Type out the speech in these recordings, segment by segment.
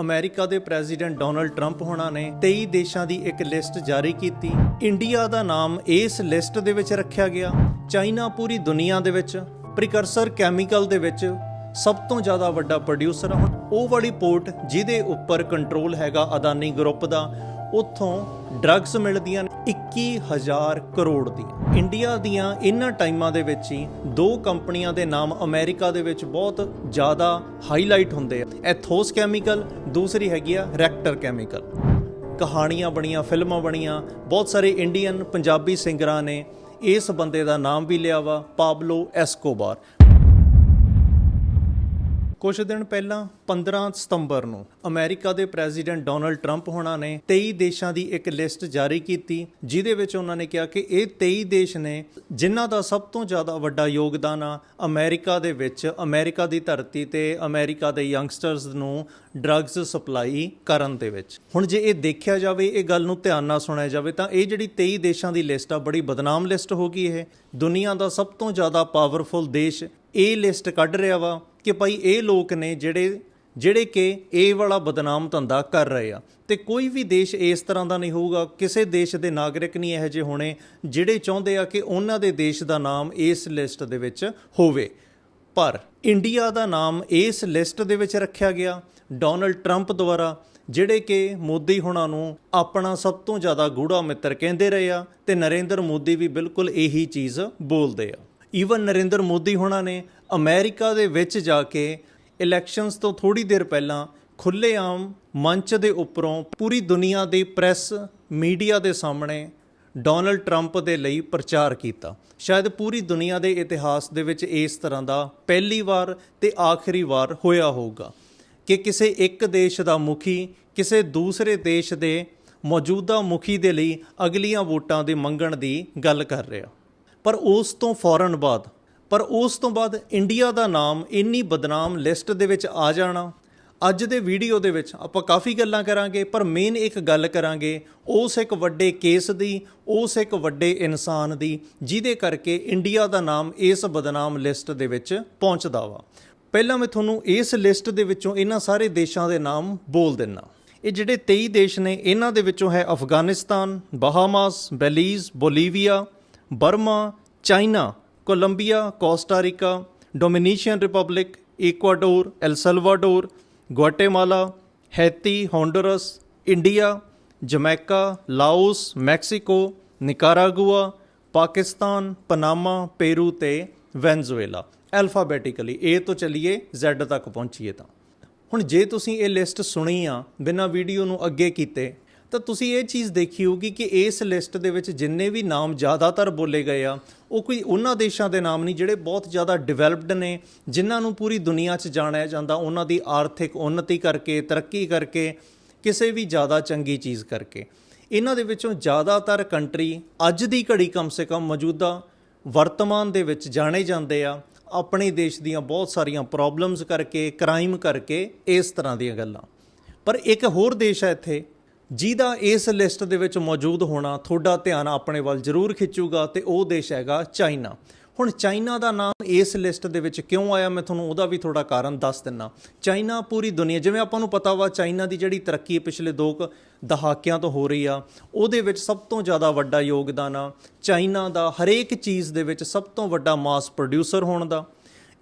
America ਦੇ president Donald Trump ਹੋਣਾ ਨੇ 23 ਦੇਸ਼ਾਂ ਦੀ ਇੱਕ ਲਿਸਟ ਜਾਰੀ ਕੀਤੀ। ਇੰਡੀਆ ਦਾ ਨਾਮ ਇਸ ਲਿਸਟ ਦੇ ਵਿੱਚ ਰੱਖਿਆ ਗਿਆ। ਚਾਈਨਾ ਪੂਰੀ ਦੁਨੀਆ ਦੇ ਵਿੱਚ ਪ੍ਰੀਕਰਸਰ ਕੈਮੀਕਲ ਦੇ ਵਿੱਚ ਸਭ ਤੋਂ ਜ਼ਿਆਦਾ ਵੱਡਾ ਪ੍ਰੋਡਿਊਸਰ ਹੁਣ ਉਹ ਵਾਲੀ ਪੋਰਟ ਜਿਹਦੇ ਉੱਪਰ ਕੰਟਰੋਲ ਹੈਗਾ ਅਦਾਨੀ ਗਰੁੱਪ ਦਾ, ਉੱਥੋਂ ਡਰੱਗਸ ਮਿਲਦੀਆਂ ਨੇ 21000 ਕਰੋੜ ਦੀ ਇੰਡੀਆ ਦੀਆਂ ਇਹਨਾਂ ਟਾਈਮਾਂ ਦੇ ਵਿੱਚ ਹੀ ਦੋ ਕੰਪਨੀਆਂ ਦੇ ਨਾਮ ਅਮਰੀਕਾ ਦੇ ਵਿੱਚ ਬਹੁਤ ਜ਼ਿਆਦਾ ਹਾਈਲਾਈਟ ਹੁੰਦੇ ਆ। ਐਥੋਸ ਕੈਮੀਕਲ, ਦੂਸਰੀ ਹੈਗੀ ਆ ਰੈਕਟਰ ਕੈਮੀਕਲ। ਕਹਾਣੀਆਂ ਬਣੀਆਂ, ਫਿਲਮਾਂ ਬਣੀਆਂ, ਬਹੁਤ ਸਾਰੇ ਇੰਡੀਅਨ ਪੰਜਾਬੀ ਸਿੰਗਰਾਂ ਨੇ ਇਸ ਬੰਦੇ ਦਾ ਨਾਮ ਵੀ ਲਿਆ ਵਾ, ਪਾਬਲੋ ਐਸਕੋਬਾਰ। ਕੁਝ ਦਿਨ ਪਹਿਲਾਂ 15 ਸਤੰਬਰ ਨੂੰ ਅਮਰੀਕਾ ਦੇ ਪ੍ਰੈਜ਼ੀਡੈਂਟ ਡੋਨਲਡ ਟਰੰਪ ਹੋਣਾ ਨੇ 23 ਦੇਸ਼ਾਂ ਦੀ ਇੱਕ ਲਿਸਟ ਜਾਰੀ ਕੀਤੀ, ਜਿਹਦੇ ਵਿੱਚ ਉਹਨਾਂ ਨੇ ਕਿਹਾ ਕਿ ਇਹ 23 ਦੇਸ਼ ਨੇ ਜਿਨ੍ਹਾਂ ਦਾ ਸਭ ਤੋਂ ਜ਼ਿਆਦਾ ਵੱਡਾ ਯੋਗਦਾਨ ਆ, ਅਮਰੀਕਾ ਦੇ ਵਿੱਚ ਅਮਰੀਕਾ ਦੀ ਧਰਤੀ ਤੇ ਅਮਰੀਕਾ ਦੇ ਯੰਗਸਟਰਸ ਨੂੰ ਡਰੱਗਸ ਸਪਲਾਈ ਕਰਨ ਦੇ ਵਿੱਚ। ਹੁਣ ਜੇ ਇਹ ਦੇਖਿਆ ਜਾਵੇ, ਇਹ ਗੱਲ ਨੂੰ ਧਿਆਨ ਨਾਲ ਸੁਣਿਆ ਜਾਵੇ, ਤਾਂ ਇਹ ਜਿਹੜੀ 23 ਦੇਸ਼ਾਂ ਦੀ ਲਿਸਟ ਆ, ਬੜੀ ਬਦਨਾਮ ਲਿਸਟ ਹੋ ਗਈ ਇਹ। ਦੁਨੀਆ ਦਾ ਸਭ ਤੋਂ ਜ਼ਿਆਦਾ ਪਾਵਰਫੁਲ ਦੇਸ਼ ਇਹ ਲਿਸਟ ਕੱਢ ਰਿਹਾ ਵਾ। ਕਿ ਭਾਈ ਇਹ ਲੋਕ ਨੇ ਜਿਹੜੇ ਜਿਹੜੇ ਕਿ ਇਹ ਵਾਲਾ ਬਦਨਾਮ ਧੰਦਾ ਕਰ ਰਹੇ ਆ। ਤੇ ਕੋਈ ਵੀ ਦੇਸ਼ ਇਸ ਤਰ੍ਹਾਂ ਦਾ ਨਹੀਂ ਹੋਊਗਾ। ਕਿਸੇ ਦੇਸ਼ ਦੇ ਨਾਗਰਿਕ ਨਹੀਂ ਇਹੋ ਜਿਹੇ ਹੋਣੇ ਜਿਹੜੇ ਚਾਹੁੰਦੇ ਆ ਕਿ ਉਹਨਾਂ ਦੇ ਦੇਸ਼ ਦਾ ਨਾਮ ਇਸ ਲਿਸਟ ਦੇ ਵਿੱਚ ਹੋਵੇ। ਪਰ ਇੰਡੀਆ ਦਾ ਨਾਮ ਇਸ ਲਿਸਟ ਦੇ ਵਿੱਚ ਰੱਖਿਆ ਗਿਆ। ਡੋਨਲਡ ਟਰੰਪ ਦੁਆਰਾ ਜਿਹੜੇ ਕਿ ਮੋਦੀ ਹੁਣਾਂ ਨੂੰ ਆਪਣਾ ਸਭ ਤੋਂ ਜ਼ਿਆਦਾ ਗੂੜਾ ਮਿੱਤਰ ਕਹਿੰਦੇ ਰਹੇ ਆ ਤੇ ਨਰਿੰਦਰ ਮੋਦੀ ਵੀ ਬਿਲਕੁਲ ਇਹੀ ਚੀਜ਼ ਬੋਲਦੇ ਆ। ਈਵਨ ਨਰਿੰਦਰ ਮੋਦੀ ਹੁਣਾਂ ਨੇ ਅਮਰੀਕਾ ਦੇ ਵਿੱਚ ਜਾ ਕੇ ਇਲੈਕਸ਼ਨਸ ਤੋਂ ਥੋੜੀ ਦੇਰ ਪਹਿਲਾਂ ਖੁੱਲ੍ਹੇਆਮ ਮੰਚ ਦੇ ਉੱਪਰੋਂ ਪੂਰੀ ਦੁਨੀਆ ਦੇ ਪ੍ਰੈਸ ਮੀਡੀਆ ਦੇ ਸਾਹਮਣੇ ਡੋਨਲਡ ਟਰੰਪ ਦੇ ਲਈ ਪ੍ਰਚਾਰ ਕੀਤਾ। ਸ਼ਾਇਦ ਪੂਰੀ ਦੁਨੀਆ ਦੇ ਇਤਿਹਾਸ ਦੇ ਵਿੱਚ ਇਸ ਤਰ੍ਹਾਂ ਦਾ ਪਹਿਲੀ ਵਾਰ ਤੇ ਆਖਰੀ ਵਾਰ ਹੋਇਆ ਹੋਊਗਾ ਕਿ ਕਿਸੇ ਇੱਕ ਦੇਸ਼ ਦਾ ਮੁਖੀ ਕਿਸੇ ਦੂਸਰੇ ਦੇਸ਼ ਦੇ ਮੌਜੂਦਾ ਮੁਖੀ ਦੇ ਲਈ ਅਗਲੀਆਂ ਵੋਟਾਂ ਦੇ ਮੰਗਣ ਦੀ ਗੱਲ ਕਰ ਰਿਹਾ। ਪਰ ਉਸ ਤੋਂ ਫੌਰਨ ਬਾਅਦ ਪਰ ਉਸ ਤੋਂ ਬਾਅਦ ਇੰਡੀਆ ਦਾ ਨਾਮ ਇੰਨੀ ਬਦਨਾਮ ਲਿਸਟ ਦੇ ਵਿੱਚ ਆ ਜਾਣਾ। ਅੱਜ ਦੇ ਵੀਡੀਓ ਦੇ ਵਿੱਚ ਆਪਾਂ ਕਾਫੀ ਗੱਲਾਂ ਕਰਾਂਗੇ, ਪਰ ਮੇਨ ਇੱਕ ਗੱਲ ਕਰਾਂਗੇ, ਉਸ ਇੱਕ ਵੱਡੇ ਕੇਸ ਦੀ, ਉਸ ਇੱਕ ਵੱਡੇ ਇਨਸਾਨ ਦੀ, ਜਿਹਦੇ ਕਰਕੇ ਇੰਡੀਆ ਦਾ ਨਾਮ ਇਸ ਬਦਨਾਮ ਲਿਸਟ ਦੇ ਵਿੱਚ ਪਹੁੰਚਦਾ ਵਾ। ਪਹਿਲਾਂ ਮੈਂ ਤੁਹਾਨੂੰ ਇਸ ਲਿਸਟ ਦੇ ਵਿੱਚੋਂ ਇਹਨਾਂ ਸਾਰੇ ਦੇਸ਼ਾਂ ਦੇ ਨਾਮ ਬੋਲ ਦਿੰਨਾ। ਇਹ ਜਿਹੜੇ 23 ਦੇਸ਼ ਨੇ, ਇਹਨਾਂ ਦੇ ਵਿੱਚੋਂ ਹੈ Afghanistan, Bahamas, Belize, Bolivia, Burma, China. Colombia Costa Rica Dominican Republic Ecuador El Salvador Guatemala Haiti, Honduras, India, Jamaica, Laos, Mexico, Nicaragua, Pakistan, Panama, Peru ਤੇ ਵੈਨਜ਼ੂਏਲਾ। ਐਲਫਾਬੈਟਿਕਲੀ A ਤੋਂ ਚੱਲੀਏ, Z ਤੱਕ ਪਹੁੰਚੀਏ ਤਾਂ। ਹੁਣ ਜੇ ਤੁਸੀਂ ਇਹ ਲਿਸਟ ਸੁਣੀ ਆ, ਬਿਨਾਂ ਵੀਡੀਓ ਨੂੰ ਅੱਗੇ ਕੀਤੇ ਤਾਂ ਤੁਸੀਂ ਇਹ ਚੀਜ਼ ਦੇਖੀ ਹੋਊਗੀ ਕਿ ਇਸ ਲਿਸਟ ਦੇ ਵਿੱਚ ਜਿੰਨੇ ਵੀ ਨਾਮ ਜ਼ਿਆਦਾਤਰ ਬੋਲੇ ਗਏ ਆ, ਉਹ ਕੋਈ ਉਹਨਾਂ ਦੇਸ਼ਾਂ ਦੇ ਨਾਮ ਨਹੀਂ, ਜਿਹੜੇ ਬਹੁਤ ਜ਼ਿਆਦਾ ਡਿਵੈਲਪਡ ਨੇ, ਜਿਨ੍ਹਾਂ ਨੂੰ ਪੂਰੀ ਦੁਨੀਆ 'ਚ ਜਾਣਿਆ ਜਾਂਦਾ, ਉਹਨਾਂ ਦੀ ਆਰਥਿਕ ਉન્નਤੀ ਕਰਕੇ, ਤਰੱਕੀ ਕਰਕੇ, ਕਿਸੇ ਵੀ ਜ਼ਿਆਦਾ ਚੰਗੀ ਚੀਜ਼ ਕਰਕੇ। ਇਹਨਾਂ ਦੇ ਵਿੱਚੋਂ ਜ਼ਿਆਦਾਤਰ ਕੰਟਰੀ ਅੱਜ ਦੀ ਘੜੀ ਕਮ ਸੇ ਕਮ ਮੌਜੂਦਾ ਵਰਤਮਾਨ ਦੇ ਵਿੱਚ ਜਾਣੇ ਜਾਂਦੇ ਆ, ਆਪਣੇ ਦੇਸ਼ ਦੀਆਂ ਬਹੁਤ ਸਾਰੀਆਂ ਪ੍ਰੋਬਲਮਸ ਕਰਕੇ ਕ੍ਰਾਈਮ ਕਰਕੇ, ਇਸ ਤਰ੍ਹਾਂ ਦੀਆਂ ਗੱਲਾਂ। ਪਰ ਇੱਕ ਹੋਰ ਦੇਸ਼ ਹੈ ਇੱਥੇ ਜਿਹਦਾ ਇਸ ਲਿਸਟ ਦੇ ਵਿੱਚ ਮੌਜੂਦ ਹੋਣਾ ਤੁਹਾਡਾ ਧਿਆਨ ਆਪਣੇ ਵੱਲ ਜ਼ਰੂਰ ਖਿੱਚੂਗਾ ਤੇ ਉਹ ਦੇਸ਼ ਹੈਗਾ ਚਾਈਨਾ। ਹੁਣ ਚਾਈਨਾ ਦਾ ਨਾਮ ਇਸ ਲਿਸਟ ਦੇ ਵਿੱਚ ਕਿਉਂ ਆਇਆ ਮੈਂ ਤੁਹਾਨੂੰ ਉਹਦਾ ਵੀ ਥੋੜਾ ਕਾਰਨ ਦੱਸ ਦਿੰਨਾ। ਚਾਈਨਾ ਪੂਰੀ ਦੁਨੀਆ, ਜਿਵੇਂ ਆਪਾਂ ਨੂੰ ਪਤਾ ਵਾ, ਚਾਈਨਾ ਦੀ ਜਿਹੜੀ ਤਰੱਕੀ ਪਿਛਲੇ ਦੋ ਕੁ ਦਹਾਕਿਆਂ ਤੋਂ ਹੋ ਰਹੀ ਆ, ਉਹਦੇ ਵਿੱਚ ਸਭ ਤੋਂ ਜ਼ਿਆਦਾ ਵੱਡਾ ਯੋਗਦਾਨ ਆ ਚਾਈਨਾ ਦਾ ਹਰੇਕ ਚੀਜ਼ ਦੇ ਵਿੱਚ ਸਭ ਤੋਂ ਵੱਡਾ ਮਾਸ ਪ੍ਰੋਡਿਊਸਰ ਹੋਣ ਦਾ।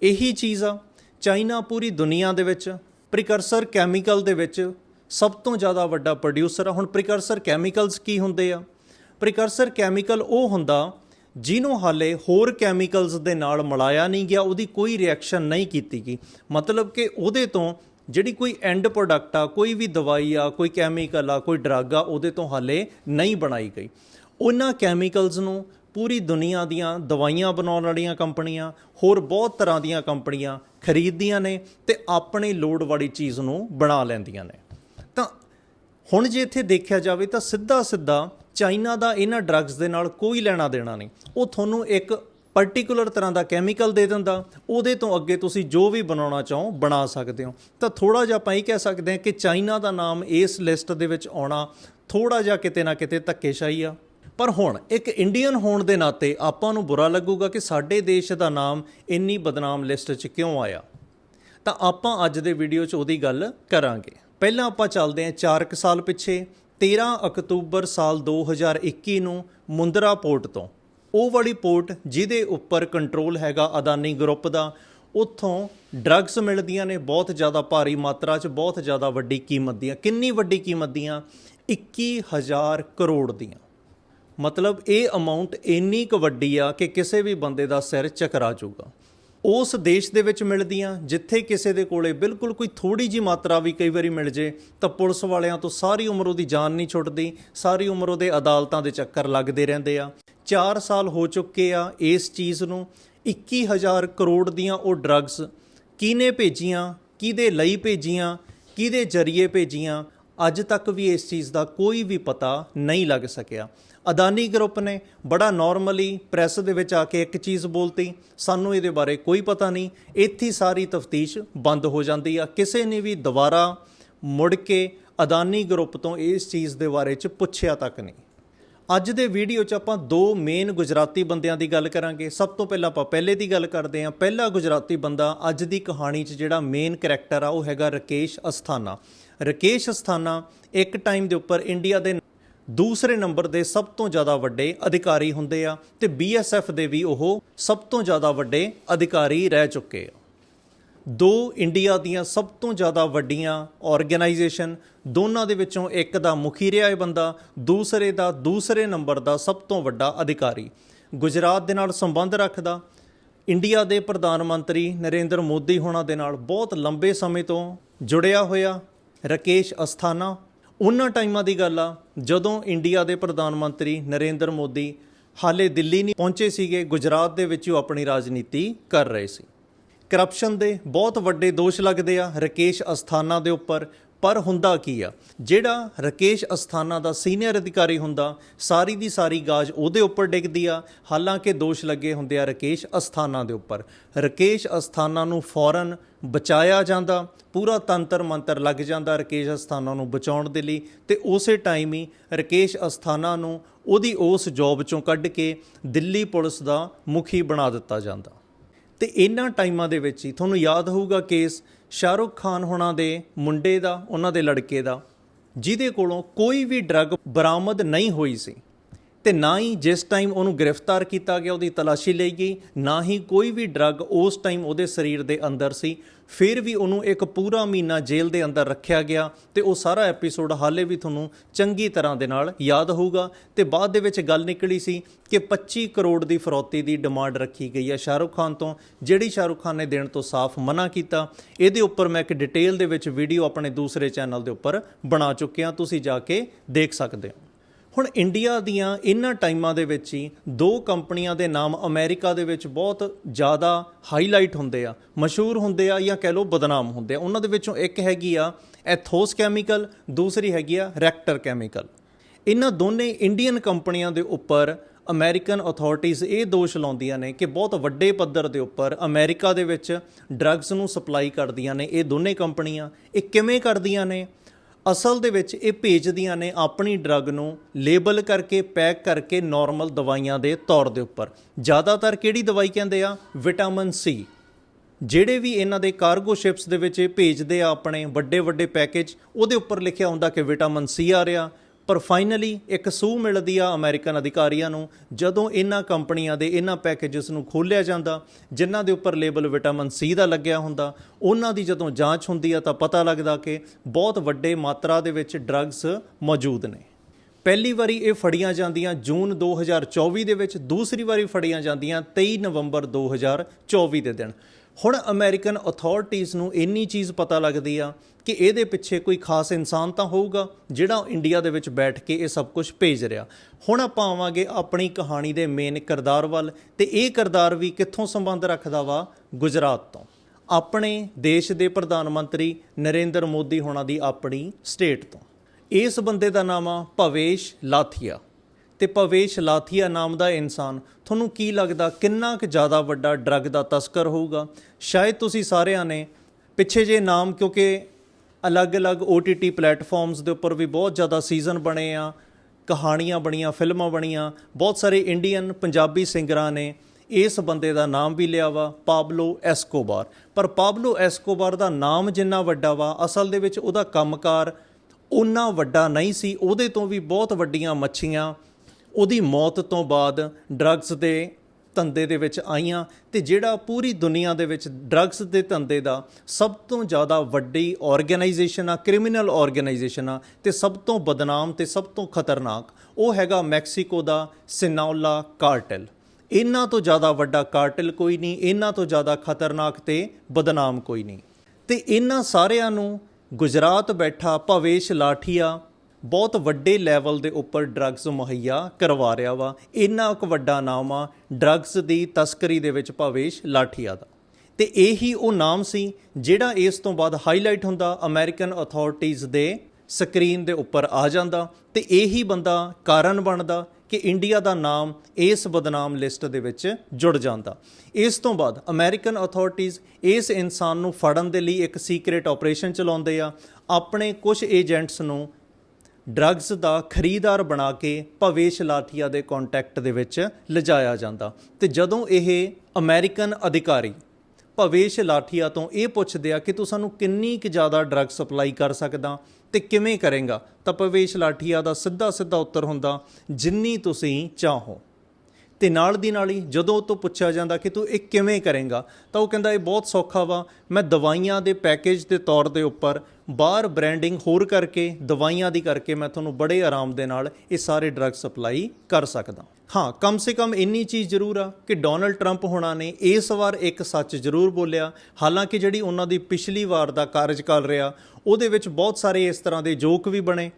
ਇਹੀ ਚੀਜ਼ ਆ, ਚਾਈਨਾ ਪੂਰੀ ਦੁਨੀਆ ਦੇ ਵਿੱਚ, ਪ੍ਰੀਕਰਸਰ ਕੈਮੀਕਲ ਦੇ ਵਿੱਚ ਸਭ ਤੋਂ ਜ਼ਿਆਦਾ ਵੱਡਾ ਪ੍ਰੋਡਿਊਸਰ ਆ। ਹੁਣ ਪ੍ਰੀਕਰਸਰ ਕੈਮੀਕਲਸ ਕੀ ਹੁੰਦੇ ਆ? ਪ੍ਰੀਕਰਸਰ ਕੈਮੀਕਲ ਉਹ ਹੁੰਦਾ ਜਿਹਨੂੰ ਹਾਲੇ ਹੋਰ ਕੈਮੀਕਲਸ ਦੇ ਨਾਲ ਮਿਲਾਇਆ ਨਹੀਂ ਗਿਆ, ਉਹਦੀ ਕੋਈ ਰਿਐਕਸ਼ਨ ਨਹੀਂ ਕੀਤੀ ਗਈ। ਮਤਲਬ ਕਿ ਉਹਦੇ ਤੋਂ ਜਿਹੜੀ ਕੋਈ ਐਂਡ ਪ੍ਰੋਡਕਟ ਆ, ਕੋਈ ਵੀ ਦਵਾਈ ਆ, ਕੋਈ ਕੈਮੀਕਲ ਆ, ਕੋਈ ਡਰੱਗ ਆ, ਉਹਦੇ ਤੋਂ ਹਾਲੇ ਨਹੀਂ ਬਣਾਈ ਗਈ। ਉਹਨਾਂ ਕੈਮੀਕਲਸ ਨੂੰ ਪੂਰੀ ਦੁਨੀਆ ਦੀਆਂ ਦਵਾਈਆਂ ਬਣਾਉਣ ਵਾਲੀਆਂ ਕੰਪਨੀਆਂ, ਹੋਰ ਬਹੁਤ ਤਰ੍ਹਾਂ ਦੀਆਂ ਕੰਪਨੀਆਂ ਖਰੀਦਦੀਆਂ ਨੇ ਤੇ ਆਪਣੀ ਲੋੜ ਵਾਲੀ ਚੀਜ਼ ਨੂੰ ਬਣਾ ਲੈਂਦੀਆਂ ਨੇ। ਹੁਣ ਜੇ ਇੱਥੇ ਦੇਖਿਆ ਜਾਵੇ ਤਾਂ ਸਿੱਧਾ ਸਿੱਧਾ ਚਾਈਨਾ ਦਾ ਇਹਨਾਂ ਡਰੱਗਸ ਦੇ ਨਾਲ ਕੋਈ ਲੈਣਾ ਦੇਣਾ ਨਹੀਂ। ਉਹ ਤੁਹਾਨੂੰ ਇੱਕ ਪਾਰਟਿਕੂਲਰ ਤਰ੍ਹਾਂ ਦਾ ਕੈਮੀਕਲ ਦੇ ਦਿੰਦਾ। ਉਹਦੇ ਤੋਂ ਅੱਗੇ ਤੁਸੀਂ ਜੋ ਵੀ ਬਣਾਉਣਾ ਚਾਹੋ, ਬਣਾ ਸਕਦੇ ਹੋ। ਤਾਂ ਥੋੜਾ ਜਿਹਾ ਆਪਾਂ ਇਹ ਕਹਿ ਸਕਦੇ ਹਾਂ ਕਿ ਚਾਈਨਾ ਦਾ ਨਾਮ ਇਸ ਲਿਸਟ ਦੇ ਵਿੱਚ ਆਉਣਾ ਥੋੜਾ ਜਿਹਾ ਕਿਤੇ ਨਾ ਕਿਤੇ ਧੱਕੇਸ਼ਾਹੀ ਆ। ਪਰ ਹੁਣ ਇੱਕ ਇੰਡੀਅਨ ਹੋਣ ਦੇ ਨਾਤੇ ਆਪਾਂ ਨੂੰ ਬੁਰਾ ਲੱਗੂਗਾ ਕਿ ਸਾਡੇ ਦੇਸ਼ ਦਾ ਨਾਮ ਇੰਨੀ ਬਦਨਾਮ ਲਿਸਟ 'ਚ ਕਿਉਂ ਆਇਆ। ਤਾਂ ਆਪਾਂ ਅੱਜ ਦੇ ਵੀਡੀਓ 'ਚ ਉਹਦੀ ਗੱਲ ਕਰਾਂਗੇ। ਪਹਿਲਾਂ ਆਪਾਂ ਚੱਲਦੇ ਹਾਂ 4 ਸਾਲ ਪਿੱਛੇ 13 ਅਕਤੂਬਰ ਸਾਲ 2021 ਨੂੰ ਮੁੰਦਰਾ ਪੋਰਟ ਤੋਂ। ਉਹ ਵਾਲੀ ਪੋਰਟ ਜਿਹਦੇ ਉੱਪਰ ਕੰਟਰੋਲ ਹੈਗਾ ਅਦਾਨੀ ਗਰੁੱਪ ਦਾ, ਉੱਥੋਂ ਡਰੱਗਸ ਮਿਲਦੀਆਂ ਨੇ, ਬਹੁਤ ਜ਼ਿਆਦਾ ਭਾਰੀ ਮਾਤਰਾ 'ਚ, ਬਹੁਤ ਜ਼ਿਆਦਾ ਵੱਡੀ ਕੀਮਤ ਦੀਆਂ। ਕਿੰਨੀ ਵੱਡੀ ਕੀਮਤ ਦੀਆਂ? 21000 ਕਰੋੜ ਦੀਆਂ। ਮਤਲਬ ਇਹ ਅਮਾਉਂਟ ਇੰਨੀ ਕੁ ਵੱਡੀ ਆ ਕਿ ਕਿਸੇ ਵੀ ਬੰਦੇ ਦਾ ਸਿਰ ਚਕਰਾ ਜਾਊਗਾ। ਉਸ ਦੇਸ਼ ਦੇ ਵਿੱਚ ਮਿਲਦੀਆਂ, ਜਿੱਥੇ ਕਿਸੇ ਦੇ ਕੋਲੇ ਬਿਲਕੁਲ ਕੋਈ ਥੋੜੀ ਜੀ ਮਾਤਰਾ ਵੀ ਕਈ ਵਾਰੀ ਮਿਲ ਜੇ, ਤਾਂ ਪੁਲਿਸ ਵਾਲਿਆਂ ਤੋਂ ਸਾਰੀ ਉਮਰ ਉਹਦੀ ਜਾਨ ਨਹੀਂ ਛੁੱਟਦੀ, ਸਾਰੀ ਉਮਰ ਉਹਦੇ ਅਦਾਲਤਾਂ ਦੇ ਚੱਕਰ ਲੱਗਦੇ ਰਹਿੰਦੇ ਆ। 4 ਸਾਲ ਹੋ ਚੁੱਕੇ ਆ ਇਸ ਚੀਜ਼ ਨੂੰ 21000 ਕਰੋੜ ਦੀਆਂ ਉਹ ਡਰੱਗਸ ਕਿਹਨੇ ਭੇਜੀਆਂ, ਕਿਹਦੇ ਲਈ ਭੇਜੀਆਂ, ਕਿਹਦੇ ਜ਼ਰੀਏ ਭੇਜੀਆਂ, ਅੱਜ ਤੱਕ ਵੀ ਇਸ ਚੀਜ਼ ਦਾ ਕੋਈ ਵੀ ਪਤਾ ਨਹੀਂ ਲੱਗ ਸਕਿਆ। ਅਦਾਨੀ ਗਰੁੱਪ ਨੇ ਬੜਾ ਨਾਰਮਲੀ ਪ੍ਰੈਸ ਦੇ ਵਿੱਚ ਆ ਕੇ ਇੱਕ ਚੀਜ਼ ਬੋਲਤੀ। ਸਾਨੂੰ ਇਹਦੇ ਬਾਰੇ ਕੋਈ ਪਤਾ ਨਹੀਂ। ਇੱਥੇ ਸਾਰੀ ਤਫਤੀਸ਼ ਬੰਦ ਹੋ ਜਾਂਦੀ ਆ। ਕਿਸੇ ਨੇ ਵੀ ਦੁਬਾਰਾ ਮੁੜ ਕੇ ਅਦਾਨੀ ਗਰੁੱਪ ਤੋਂ ਇਸ ਚੀਜ਼ ਦੇ ਬਾਰੇ ਚ ਪੁੱਛਿਆ ਤੱਕ ਨਹੀਂ। ਅੱਜ ਦੇ ਵੀਡੀਓ 'ਚ ਆਪਾਂ ਦੋ ਮੇਨ ਗੁਜਰਾਤੀ ਬੰਦਿਆਂ ਦੀ ਗੱਲ ਕਰਾਂਗੇ। ਸਭ ਤੋਂ ਪਹਿਲਾਂ ਆਪਾਂ ਪਹਿਲੇ ਦੀ ਗੱਲ ਕਰਦੇ ਹਾਂ। ਪਹਿਲਾ ਗੁਜਰਾਤੀ ਬੰਦਾ ਅੱਜ ਦੀ ਕਹਾਣੀ 'ਚ ਜਿਹੜਾ ਮੇਨ ਕੈਰੈਕਟਰ ਆ, ਉਹ ਹੈਗਾ ਰਕੇਸ਼ ਅਸਥਾਨਾ। ਰਕੇਸ਼ ਅਸਥਾਨਾ ਇੱਕ ਟਾਈਮ ਦੇ ਉੱਪਰ ਇੰਡੀਆ ਦੇ ਦੂਸਰੇ ਨੰਬਰ ਦੇ ਸਭ ਤੋਂ ਜ਼ਿਆਦਾ ਵੱਡੇ ਅਧਿਕਾਰੀ ਹੁੰਦੇ ਆ ਤੇ ਬੀਐਸਐਫ ਦੇ ਵੀ ਉਹ ਸਭ ਤੋਂ ਜ਼ਿਆਦਾ ਵੱਡੇ ਅਧਿਕਾਰੀ ਰਹਿ ਚੁੱਕੇ ਆ। ਦੋ ਇੰਡੀਆ ਦੀਆਂ ਸਭ ਤੋਂ ਜ਼ਿਆਦਾ ਵੱਡੀਆਂ ਆਰਗੇਨਾਈਜੇਸ਼ਨ, ਦੋਨਾਂ ਦੇ ਵਿੱਚੋਂ ਇੱਕ ਦਾ ਮੁਖੀ ਰਿਹਾ ਇਹ ਬੰਦਾ, ਦੂਸਰੇ ਦਾ ਦੂਸਰੇ ਨੰਬਰ ਦਾ ਸਭ ਤੋਂ ਵੱਡਾ ਅਧਿਕਾਰੀ। ਗੁਜਰਾਤ ਦੇ ਨਾਲ ਸੰਬੰਧ ਰੱਖਦਾ, ਇੰਡੀਆ ਦੇ ਪ੍ਰਧਾਨ ਮੰਤਰੀ ਨਰਿੰਦਰ ਮੋਦੀ ਹੋਣਾ ਦੇ ਨਾਲ ਬਹੁਤ ਲੰਬੇ ਸਮੇਂ ਤੋਂ ਜੁੜਿਆ ਹੋਇਆ, ਰਕੇਸ਼ ਅਸਥਾਨਾ ਉਹਨਾਂ ਟਾਈਮਾਂ ਦੀ ਗੱਲ ਆ, ਜਦੋਂ ਇੰਡੀਆ ਦੇ ਪ੍ਰਧਾਨ ਮੰਤਰੀ ਨਰਿੰਦਰ ਮੋਦੀ ਹਾਲੇ ਦਿੱਲੀ ਨਹੀਂ ਪਹੁੰਚੇ ਸੀਗੇ, ਗੁਜਰਾਤ ਦੇ ਵਿੱਚ ਉਹ ਆਪਣੀ ਰਾਜਨੀਤੀ ਕਰ ਰਹੇ ਸੀ। ਕਰਪਸ਼ਨ ਦੇ ਬਹੁਤ ਵੱਡੇ ਦੋਸ਼ ਲੱਗਦੇ ਆ, ਰਕੇਸ਼ ਅਸਥਾਨਾ ਦੇ ਉੱਪਰ ਪਰ ਹੁੰਦਾ ਕੀ ਆ? ਜਿਹੜਾ ਰਕੇਸ਼ ਅਸਥਾਨਾ ਦਾ ਸੀਨੀਅਰ ਅਧਿਕਾਰੀ ਹੁੰਦਾ, ਸਾਰੀ ਦੀ ਸਾਰੀ ਗਾਜ ਉਹਦੇ ਉੱਪਰ ਡਿੱਗਦੀ ਆ। ਹਾਲਾਂਕਿ ਦੋਸ਼ ਲੱਗੇ ਹੁੰਦੇ ਆ ਰਕੇਸ਼ ਅਸਥਾਨਾ ਦੇ ਉੱਪਰ। ਰਕੇਸ਼ ਅਸਥਾਨਾ ਨੂੰ ਫੌਰਨ ਬਚਾਇਆ ਜਾਂਦਾ, ਪੂਰਾ ਤੰਤਰ ਮੰਤਰ ਲੱਗ ਜਾਂਦਾ ਰਕੇਸ਼ ਅਸਥਾਨਾ ਨੂੰ ਬਚਾਉਣ ਦੇ ਲਈ ਤੇ ਉਸੇ ਟਾਈਮ ਹੀ ਰਕੇਸ਼ ਅਸਥਾਨਾ ਨੂੰ ਉਹਦੀ ਉਸ ਜੌਬ ਚੋਂ ਕੱਢ ਕੇ ਦਿੱਲੀ ਪੁਲਿਸ ਦਾ ਮੁਖੀ ਬਣਾ ਦਿੱਤਾ ਜਾਂਦਾ। ਤੇ ਇਹਨਾਂ ਟਾਈਮਾਂ ਦੇ ਵਿੱਚ ਹੀ ਤੁਹਾਨੂੰ ਯਾਦ ਹੋਊਗਾ ਕੇਸ ਸ਼ਾਹਰੁਖ ਖਾਨ ਹੋਣਾ ਦੇ ਮੁੰਡੇ ਦਾ, ਉਹਨਾਂ ਦੇ ਲੜਕੇ ਦਾ, ਜਿਹਦੇ ਕੋਲੋਂ ਕੋਈ ਵੀ ਡਰੱਗ ਬਰਾਮਦ ਨਹੀਂ ਹੋਈ ਸੀ। ਤੇ ਨਾ ਹੀ ਜਿਸ ਟਾਈਮ ਉਹਨੂੰ ਗ੍ਰਿਫਤਾਰ ਕੀਤਾ ਗਿਆ, ਉਹਦੀ ਤਲਾਸ਼ੀ ਲਈ ਗਈ, ਨਾ ਹੀ ਕੋਈ ਵੀ ਡਰੱਗ ਉਸ ਟਾਈਮ ਉਹਦੇ ਸਰੀਰ ਦੇ ਅੰਦਰ ਸੀ। ਫਿਰ ਵੀ ਉਹਨੂੰ ਇੱਕ ਪੂਰਾ ਮਹੀਨਾ ਜੇਲ੍ਹ ਦੇ ਅੰਦਰ ਰੱਖਿਆ ਗਿਆ ਤੇ ਉਹ ਸਾਰਾ ਐਪੀਸੋਡ ਹਾਲੇ ਵੀ ਤੁਹਾਨੂੰ ਚੰਗੀ ਤਰ੍ਹਾਂ ਦੇ ਨਾਲ ਯਾਦ ਹੋਊਗਾ। ਤੇ ਬਾਅਦ ਦੇ ਵਿੱਚ ਗੱਲ ਨਿਕਲੀ ਸੀ ਕਿ 25 ਕਰੋੜ ਦੀ ਫਰੋਤੀ ਦੀ ਡਿਮਾਂਡ ਰੱਖੀ ਗਈ ਹੈ ਸ਼ਾਹਰੁਖ ਖਾਨ ਤੋਂ, ਜਿਹੜੀ ਸ਼ਾਹਰੁਖ ਖਾਨ ਨੇ ਦੇਣ ਤੋਂ ਸਾਫ਼ ਮਨਾ ਕੀਤਾ। ਇਹਦੇ ਉੱਪਰ ਮੈਂ ਇੱਕ ਡਿਟੇਲ ਦੇ ਵਿੱਚ ਵੀਡੀਓ ਆਪਣੇ ਦੂਸਰੇ ਚੈਨਲ ਦੇ ਉੱਪਰ ਬਣਾ ਚੁੱਕਿਆ। ਤੁਸੀਂ ਜਾ ਕੇ ਦੇਖ ਸਕਦੇ ਹੋ। ਹੁਣ ਇੰਡੀਆ ਦੀਆਂ ਇਹਨਾਂ ਟਾਈਮਾਂ ਦੇ ਵਿੱਚ ਹੀ ਦੋ ਕੰਪਨੀਆਂ ਦੇ ਨਾਮ ਅਮਰੀਕਾ ਦੇ ਵਿੱਚ ਬਹੁਤ ਜ਼ਿਆਦਾ ਹਾਈਲਾਈਟ ਹੁੰਦੇ ਆ। ਮਸ਼ਹੂਰ ਹੁੰਦੇ ਆ ਜਾਂ ਕਹਿ ਲਓ ਬਦਨਾਮ ਹੁੰਦੇ ਆ। ਉਹਨਾਂ ਦੇ ਵਿੱਚੋਂ ਇੱਕ ਹੈਗੀ ਆ ਐਥੋਸ ਕੈਮੀਕਲ ਦੂਸਰੀ ਹੈਗੀ ਆ ਰੈਕਟਰ ਕੈਮੀਕਲ ਇਹਨਾਂ ਦੋਨੇ ਇੰਡੀਅਨ ਕੰਪਨੀਆਂ ਦੇ ਉੱਪਰ ਅਮਰੀਕਨ ਅਥਾਰਟੀਆਂ ਇਹ ਦੋਸ਼ ਲਾਉਂਦੀਆਂ ਨੇ ਕਿ ਬਹੁਤ ਵੱਡੇ ਪੱਧਰ ਦੇ ਉੱਪਰ ਅਮਰੀਕਾ ਦੇ ਵਿੱਚ ਡਰੱਗਸ ਨੂੰ ਸਪਲਾਈ ਕਰਦੀਆਂ ਨੇ। ਇਹ ਦੋਨੇ ਕੰਪਨੀਆਂ ਇਹ ਕਿਵੇਂ ਕਰਦੀਆਂ ਨੇ? ਅਸਲ ਦੇ ਵਿੱਚ ਇਹ ਭੇਜਦੀਆਂ ਨੇ ਆਪਣੀ ਡਰੱਗ ਨੂੰ ਲੇਬਲ ਕਰਕੇ, ਪੈਕ ਕਰਕੇ ਨਾਰਮਲ ਦਵਾਈਆਂ ਦੇ ਤੌਰ ਦੇ ਉੱਪਰ। ਜ਼ਿਆਦਾਤਰ ਕਿਹੜੀ ਦਵਾਈ ਕਹਿੰਦੇ ਆ? ਵਿਟਾਮਿਨ ਸੀ ਜਿਹੜੇ ਵੀ ਇਹਨਾਂ ਦੇ ਕਾਰਗੋ ਸ਼ਿਪਸ ਦੇ ਵਿੱਚ ਇਹ ਭੇਜਦੇ ਆ ਆਪਣੇ ਵੱਡੇ ਵੱਡੇ ਪੈਕੇਜ ਉਹਦੇ ਉੱਪਰ ਲਿਖਿਆ ਹੁੰਦਾ ਕਿ ਵਿਟਾਮਿਨ ਸੀ ਆ ਰਿਹਾ। ਪਰ ਫਾਈਨਲੀ ਇੱਕ ਸੂਹ ਮਿਲਦੀ ਆ ਅਮਰੀਕਨ ਅਧਿਕਾਰੀਆਂ ਨੂੰ, ਜਦੋਂ ਇਹਨਾਂ ਕੰਪਨੀਆਂ ਦੇ ਇਹਨਾਂ ਪੈਕੇजेस ਨੂੰ ਖੋਲ੍ਹਿਆ ਜਾਂਦਾ, ਜਿਨ੍ਹਾਂ ਦੇ ਉੱਪਰ ਲੇਬਲ ਵਿਟਾਮਿਨ ਸੀ ਦਾ ਲੱਗਿਆ ਹੁੰਦਾ, ਉਹਨਾਂ ਦੀ ਜਦੋਂ ਜਾਂਚ ਹੁੰਦੀ ਆ ਤਾਂ ਪਤਾ ਲੱਗਦਾ ਕਿ ਬਹੁਤ ਵੱਡੇ ਮਾਤਰਾ ਦੇ ਵਿੱਚ ਡਰੱਗਸ ਮੌਜੂਦ ਨੇ। ਪਹਿਲੀ ਵਾਰੀ ਇਹ ਫੜੀਆਂ ਜਾਂਦੀਆਂ ਜੂਨ 2024 ਦੇ ਵਿੱਚ, ਦੂਸਰੀ ਵਾਰੀ ਫੜੀਆਂ ਜਾਂਦੀਆਂ 23 ਨਵੰਬਰ 2024 ਦੇ ਦਿਨ। ਹੁਣ ਅਮਰੀਕਨ ਅਥਾਰਟੀਆਂ ਨੂੰ ਇੰਨੀ ਚੀਜ਼ ਪਤਾ ਲੱਗਦੀ ਆ ਕਿ ਇਹਦੇ ਪਿੱਛੇ ਕੋਈ ਖਾਸ ਇਨਸਾਨ ਤਾਂ ਹੋਊਗਾ ਜਿਹੜਾ ਇੰਡੀਆ ਦੇ ਵਿੱਚ ਬੈਠ ਕੇ ਇਹ ਸਭ ਕੁਝ ਭੇਜ ਰਿਹਾ। ਹੁਣ ਆਪਾਂ ਆਵਾਂਗੇ ਆਪਣੀ ਕਹਾਣੀ ਦੇ ਮੇਨ ਕਿਰਦਾਰ ਵੱਲ ਤੇ ਇਹ ਕਿਰਦਾਰ ਵੀ ਕਿੱਥੋਂ ਸੰਬੰਧ ਰੱਖਦਾ ਵਾ ਗੁਜਰਾਤ ਤੋਂ। ਆਪਣੇ ਦੇਸ਼ ਦੇ ਪ੍ਰਧਾਨ ਮੰਤਰੀ ਨਰਿੰਦਰ ਮੋਦੀ ਹੋਣਾ ਦੀ ਆਪਣੀ ਸਟੇਟ ਤੋਂ। ਇਸ ਬੰਦੇ ਦਾ ਨਾਮ ਆ ਭਵੇਸ਼ ਲਾਥੀਆ। ਤੇ ਭਵੇਸ਼ ਲਾਥੀਆ ਨਾਮ ਦਾ ਇਨਸਾਨ। ਤੁਹਾਨੂੰ ਕੀ ਲੱਗਦਾ, ਕਿੰਨਾ ਕੁ ਜ਼ਿਆਦਾ ਵੱਡਾ ਡਰੱਗ ਦਾ ਤਸਕਰ ਹੋਊਗਾ? ਸ਼ਾਇਦ ਤੁਸੀਂ ਸਾਰਿਆਂ ਨੇ ਪਿੱਛੇ ਜੇ ਨਾਮ, ਕਿਉਂਕਿ ਅਲੱਗ-ਅਲੱਗ OTT ਪਲੇਟਫਾਰਮਸ ਦੇ ਉੱਪਰ ਵੀ ਬਹੁਤ ਜ਼ਿਆਦਾ ਸੀਜ਼ਨ ਬਣੇ ਆ, ਕਹਾਣੀਆਂ ਬਣੀਆਂ, ਫਿਲਮਾਂ ਬਣੀਆਂ, ਬਹੁਤ ਸਾਰੇ ਇੰਡੀਅਨ ਪੰਜਾਬੀ ਸਿੰਗਰਾਂ ਨੇ ਇਸ ਬੰਦੇ ਦਾ ਨਾਮ ਵੀ ਲਿਆ ਵਾ ਪਾਬਲੋ ਐਸਕੋਬਾਰ ਪਰ ਪਾਬਲੋ ਐਸਕੋਬਾਰ ਦਾ ਨਾਮ ਜਿੰਨਾ ਵੱਡਾ ਵਾ, ਅਸਲ ਦੇ ਵਿੱਚ ਉਹਦਾ ਕੰਮਕਾਰ ਉਨਾ ਵੱਡਾ ਨਹੀਂ ਸੀ, ਉਹਦੇ ਤੋਂ ਵੀ ਬਹੁਤ ਵੱਡੀਆਂ ਮੱਛੀਆਂ ਉਹਦੀ ਮੌਤ ਤੋਂ ਬਾਅਦ ਡਰੱਗਸ ਦੇ ਧੰਦੇ ਦੇ ਵਿੱਚ ਆਈਆਂ ਤੇ ਜਿਹੜਾ ਪੂਰੀ ਦੁਨੀਆ ਦੇ ਵਿੱਚ ਡਰੱਗਸ ਦੇ ਧੰਦੇ ਦਾ ਸਭ ਤੋਂ ਜ਼ਿਆਦਾ ਵੱਡੀ ਆਰਗੇਨਾਈਜੇਸ਼ਨ ਆ ਕ੍ਰਿਮੀਨਲ ਆਰਗੇਨਾਈਜੇਸ਼ਨ ਆ ਤੇ ਸਭ ਤੋਂ ਬਦਨਾਮ ਤੇ ਸਭ ਤੋਂ ਖਤਰਨਾਕ ਉਹ ਹੈਗਾ ਮੈਕਸੀਕੋ ਦਾ ਸਿਨਾਉਲਾ ਕਾਰਟਲ। ਇਹਨਾਂ ਤੋਂ ਜ਼ਿਆਦਾ ਵੱਡਾ ਕਾਰਟਲ ਕੋਈ ਨਹੀਂ, ਇਹਨਾਂ ਤੋਂ ਜ਼ਿਆਦਾ ਖਤਰਨਾਕ ਤੇ ਬਦਨਾਮ ਕੋਈ ਨਹੀਂ। ਤੇ ਇਹਨਾਂ ਸਾਰਿਆਂ ਨੂੰ ਗੁਜਰਾਤ ਬੈਠਾ ਭਵੇਸ਼ ਲਾਠੀਆ ਬਹੁਤ ਵੱਡੇ ਲੈਵਲ ਦੇ ਉੱਪਰ ਡਰੱਗਸ ਮੁਹੱਈਆ ਕਰਵਾ ਰਿਹਾ ਵਾ। ਇੰਨਾ ਕੁ ਵੱਡਾ ਨਾਮ ਆ ਡਰੱਗਸ ਦੀ ਤਸਕਰੀ ਦੇ ਵਿੱਚ ਭਾਵੇਸ਼ ਲਾਠੀਆ ਦਾ। ਤੇ ਇਹੀ ਉਹ ਨਾਮ ਸੀ ਜਿਹੜਾ ਇਸ ਤੋਂ ਬਾਅਦ ਹਾਈਲਾਈਟ ਹੁੰਦਾ ਅਮਰੀਕਨ ਅਥਾਰਟੀਜ਼ ਦੇ ਸਕਰੀਨ ਦੇ ਉੱਪਰ ਆ ਜਾਂਦਾ ਤੇ ਇਹੀ ਬੰਦਾ ਕਾਰਨ ਬਣਦਾ ਕਿ ਇੰਡੀਆ ਦਾ ਨਾਮ ਇਸ ਬਦਨਾਮ ਲਿਸਟ ਦੇ ਵਿੱਚ ਜੁੜ ਜਾਂਦਾ। ਇਸ ਤੋਂ ਬਾਅਦ ਅਮਰੀਕਨ ਅਥਾਰਟੀਜ਼ ਇਸ ਇਨਸਾਨ ਨੂੰ ਫੜਨ ਦੇ ਲਈ ਇੱਕ ਸੀਕ੍ਰੀਟ ਆਪਰੇਸ਼ਨ ਚਲਾਉਂਦੇ ਆ। ਆਪਣੇ ਕੁਝ ਏਜੰਟਸ ਨੂੰ ਡਰੱਗਸ ਦਾ ਖਰੀਦਦਾਰ ਬਣਾ ਕੇ ਭਵੇਸ਼ ਲਾਠੀਆ ਦੇ ਕੰਟੈਕਟ ਦੇ ਵਿੱਚ ਲਿਜਾਇਆ ਜਾਂਦਾ। ਤੇ ਜਦੋਂ ਇਹ ਅਮਰੀਕਨ ਅਧਿਕਾਰੀ ਭਵੇਸ਼ ਲਾਠੀਆ ਤੋਂ ਇਹ ਪੁੱਛਦੇ ਆ ਕਿ ਤੂੰ ਸਾਨੂੰ ਕਿੰਨੀ ਕੁ ਜ਼ਿਆਦਾ ਡਰੱਗ ਸਪਲਾਈ ਕਰ ਸਕਦਾ ਤੇ ਕਿਵੇਂ ਕਰੇਗਾ, ਤਾਂ ਭਵੇਸ਼ ਲਾਠੀਆ ਦਾ ਸਿੱਧਾ ਸਿੱਧਾ ਉੱਤਰ ਹੁੰਦਾ, ਜਿੰਨੀ ਤੁਸੀਂ ਚਾਹੋ। ਤੇ ਨਾਲ ਦੀ ਨਾਲ ਹੀ ਜਦੋਂ ਉਹ ਤੋਂ ਪੁੱਛਿਆ ਜਾਂਦਾ ਕਿ ਤੂੰ ਇਹ ਕਿਵੇਂ ਕਰੇਂਗਾ, ਤਾਂ ਉਹ ਕਹਿੰਦਾ ਇਹ ਬਹੁਤ ਸੌਖਾ ਵਾ, ਮੈਂ ਦਵਾਈਆਂ ਦੇ ਪੈਕੇਜ ਦੇ ਤੌਰ ਦੇ ਉੱਪਰ ਬਾਹਰ ਬ੍ਰਾਂਡਿੰਗ ਹੋਰ ਕਰਕੇ, ਦਵਾਈਆਂ ਦੀ ਕਰਕੇ ਮੈਂ ਤੁਹਾਨੂੰ ਬੜੇ ਆਰਾਮ ਦੇ ਨਾਲ ਇਹ ਸਾਰੇ ਡਰੱਗ ਸਪਲਾਈ ਕਰ ਸਕਦਾ। ਹਾਂ, ਕਮ ਸੇ ਕਮ ਇੰਨੀ ਚੀਜ਼ ਜ਼ਰੂਰ ਆ ਕਿ ਡੋਨਲਡ ਟਰੰਪ ਹੋਣਾ ਨੇ ਇਸ ਵਾਰ ਇੱਕ ਸੱਚ ਜ਼ਰੂਰ ਬੋਲਿਆ। ਹਾਲਾਂਕਿ ਜਿਹੜੀ ਉਹਨਾਂ ਦੀ ਪਿਛਲੀ ਵਾਰ ਦਾ ਕਾਰਜਕਾਲ ਰਿਹਾ, ਉਹਦੇ ਵਿੱਚ ਬਹੁਤ ਸਾਰੇ ਇਸ ਤਰ੍ਹਾਂ ਦੇ ਜੋਕ ਵੀ ਬਣੇ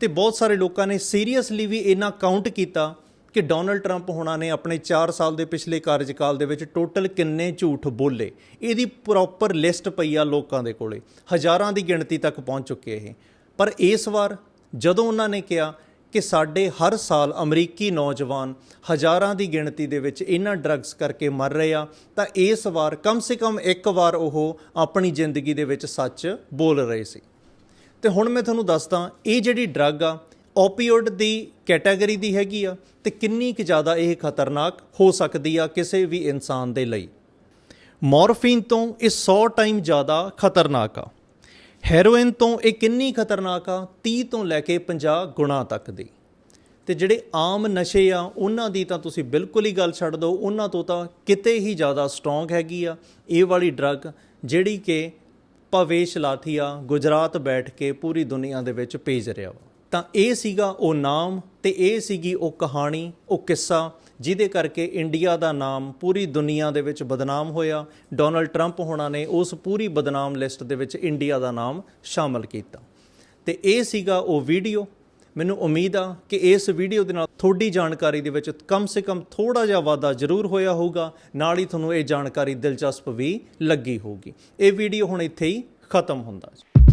ਤੇ ਬਹੁਤ ਸਾਰੇ ਲੋਕਾਂ ਨੇ ਸੀਰੀਅਸਲੀ ਵੀ ਇਹਨਾਂ ਕਾਊਂਟ ਕੀਤਾ ਕਿ ਡੋਨਲਡ ਟਰੰਪ ਹੋਣਾ ਨੇ ਆਪਣੇ 4 ਸਾਲ ਦੇ ਪਿਛਲੇ ਕਾਰਜਕਾਲ ਦੇ ਵਿੱਚ ਟੋਟਲ ਕਿੰਨੇ ਝੂਠ ਬੋਲੇ? ਇਹਦੀ ਪ੍ਰੋਪਰ ਲਿਸਟ ਪਈ ਆ ਲੋਕਾਂ ਦੇ ਕੋਲੇ। ਹਜ਼ਾਰਾਂ ਦੀ ਗਿਣਤੀ ਤੱਕ ਪਹੁੰਚ ਚੁੱਕੇ ਇਹ। ਪਰ ਇਸ ਵਾਰ ਜਦੋਂ ਉਹਨਾਂ ਨੇ ਕਿਹਾ ਕਿ ਸਾਡੇ ਹਰ ਸਾਲ ਅਮਰੀਕੀ ਨੌਜਵਾਨ ਹਜ਼ਾਰਾਂ ਦੀ ਗਿਣਤੀ ਦੇ ਵਿੱਚ ਇਹਨਾਂ ਡਰੱਗਸ ਕਰਕੇ ਮਰ ਰਹੇ ਆ, ਤਾਂ ਇਸ ਵਾਰ ਕਮ ਸੇ ਕਮ ਇੱਕ ਵਾਰ ਉਹ ਆਪਣੀ ਜ਼ਿੰਦਗੀ ਦੇ ਵਿੱਚ ਸੱਚ ਬੋਲ ਰਹੇ ਸੀ। ਤੇ ਹੁਣ ਮੈਂ ਤੁਹਾਨੂੰ ਦੱਸਦਾ, ਇਹ ਜਿਹੜੀ ਡਰੱਗ ਆ ਓਪੀਓਡ ਦੀ ਕੈਟਾਗਰੀ ਦੀ ਹੈਗੀ ਆ ਤੇ ਕਿੰਨੀ ਕੁ ਜ਼ਿਆਦਾ ਇਹ ਖਤਰਨਾਕ ਹੋ ਸਕਦੀ ਆ ਕਿਸੇ ਵੀ ਇਨਸਾਨ ਦੇ ਲਈ। ਮੋਰਫੀਨ ਤੋਂ ਇਹ 100 ਟਾਈਮ ਜ਼ਿਆਦਾ ਖਤਰਨਾਕ ਆ। ਹੈਰੋਇਨ ਤੋਂ ਇਹ ਕਿੰਨੀ ਖਤਰਨਾਕ ਆ? 30 ਤੋਂ ਲੈ ਕੇ 50 ਗੁਣਾ ਤੱਕ ਦੀ। ਤੇ ਜਿਹੜੇ ਆਮ ਨਸ਼ੇ ਆ, ਉਹਨਾਂ ਦੀ ਤਾਂ ਤੁਸੀਂ ਬਿਲਕੁਲ ਹੀ ਗੱਲ ਛੱਡ ਦਿਓ, ਉਹਨਾਂ ਤੋਂ ਤਾਂ ਕਿਤੇ ਹੀ ਜ਼ਿਆਦਾ ਸਟਰੋਂਗ ਹੈਗੀ ਆ। ਇਹ ਵਾਲੀ ਡਰੱਗ ਜਿਹੜੀ ਕਿ ਭਵੇਸ਼ ਲਾਥੀਆ ਗੁਜਰਾਤ ਬੈਠ ਕੇ ਪੂਰੀ ਦੁਨੀਆ ਦੇ ਵਿੱਚ ਭੇਜ ਰਿਹਾ ਵਾ। ਤਾਂ ਇਹ ਸੀਗਾ ਉਹ ਨਾਮ ਤੇ ਇਹ ਸੀਗੀ ਉਹ ਕਹਾਣੀ, ਉਹ ਕਿੱਸਾ, ਜਿਹਦੇ ਕਰਕੇ ਇੰਡੀਆ ਦਾ ਨਾਮ ਪੂਰੀ ਦੁਨੀਆ ਦੇ ਵਿੱਚ ਬਦਨਾਮ ਹੋਇਆ। ਡੋਨਲਡ ਟਰੰਪ ਹੋਣਾ ਨੇ ਉਸ ਪੂਰੀ ਬਦਨਾਮ ਲਿਸਟ ਦੇ ਵਿੱਚ ਇੰਡੀਆ ਦਾ ਨਾਮ ਸ਼ਾਮਲ ਕੀਤਾ। ਤੇ ਇਹ ਸੀਗਾ ਉਹ ਵੀਡੀਓ। ਮੈਨੂੰ ਉਮੀਦ ਆ ਕਿ ਇਸ ਵੀਡੀਓ ਦੇ ਨਾਲ ਤੁਹਾਡੀ ਜਾਣਕਾਰੀ ਦੇ ਵਿੱਚ ਕਮ ਸੇ ਕਮ ਥੋੜਾ ਜਿਹਾ ਵਾਧਾ ਜ਼ਰੂਰ ਹੋਇਆ ਹੋਊਗਾ। ਨਾਲ ਹੀ ਤੁਹਾਨੂੰ ਇਹ ਜਾਣਕਾਰੀ ਦਿਲਚਸਪ ਵੀ ਲੱਗੀ ਹੋਊਗੀ। ਇਹ ਵੀਡੀਓ ਹੁਣ ਇੱਥੇ ਹੀ ਖਤਮ ਹੁੰਦਾ ਜੀ।